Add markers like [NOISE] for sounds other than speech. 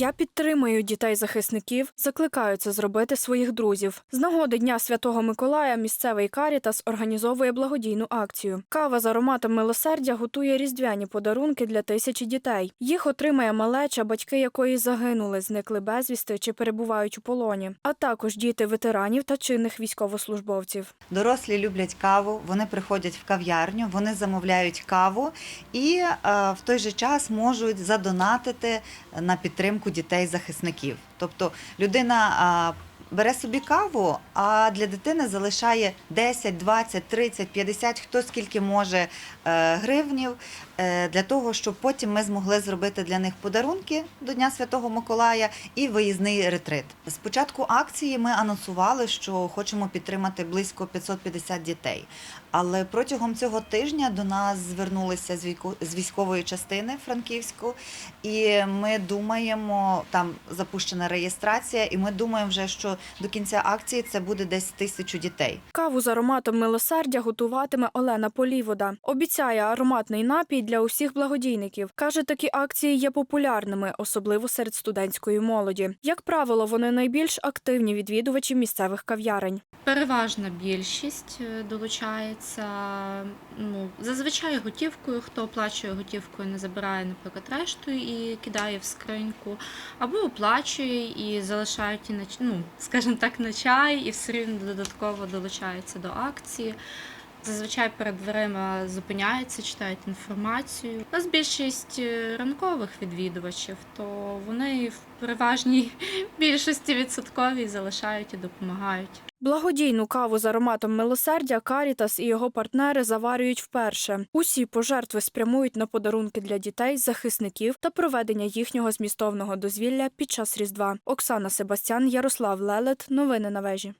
Я підтримую дітей захисників, закликаю це зробити своїх друзів. З нагоди Дня Святого Миколая місцевий Карітас організовує благодійну акцію. Кава з ароматом милосердя готує різдвяні подарунки для тисячі дітей. Їх отримає малеча, батьки якої загинули, зникли безвісти чи перебувають у полоні, а також діти ветеранів та чинних військовослужбовців. Дорослі люблять каву, вони приходять в кав'ярню, вони замовляють каву і е, в той же час можуть задонатити на підтримку дітей-захисників. Тобто людина бере собі каву, а для дитини залишає 10, 20, 30, 50, хто скільки може е, гривнів, е, для того, щоб потім ми змогли зробити для них подарунки до Дня Святого Миколая і виїзний ретрит. З початку акції ми анонсували, що хочемо підтримати близько 550 дітей. Але протягом цього тижня до нас звернулися з військової частини Франківську, і ми думаємо, там запущена реєстрація, і ми думаємо вже, що до кінця акції це буде десь тисячу дітей. Каву з ароматом милосердя готуватиме Олена Полівода. Обіцяє ароматний напій для усіх благодійників. Каже, такі акції є популярними, особливо серед студентської молоді. Як правило, вони найбільш активні відвідувачі місцевих кав'ярень. Переважна більшість е, долучається. Ну, зазвичай готівкою. Хто оплачує готівкою, не забирає, наприклад, решту і кидає в скриньку, або оплачує і залишають і на ну, скажімо так, на чай, і все рівно додатково долучається до акції. Зазвичай перед дверима зупиняються, читають інформацію. У нас більшість е, ранкових відвідувачів, то вони в переважній [LAUGHS] більшості відсотковій залишають і допомагають. Благодійну каву з ароматом милосердя Карітас і його партнери заварюють вперше. Усі пожертви спрямують на подарунки для дітей, захисників та проведення їхнього змістовного дозвілля під час Різдва. Оксана Себастян, Ярослав Лелет. Новини на вежі.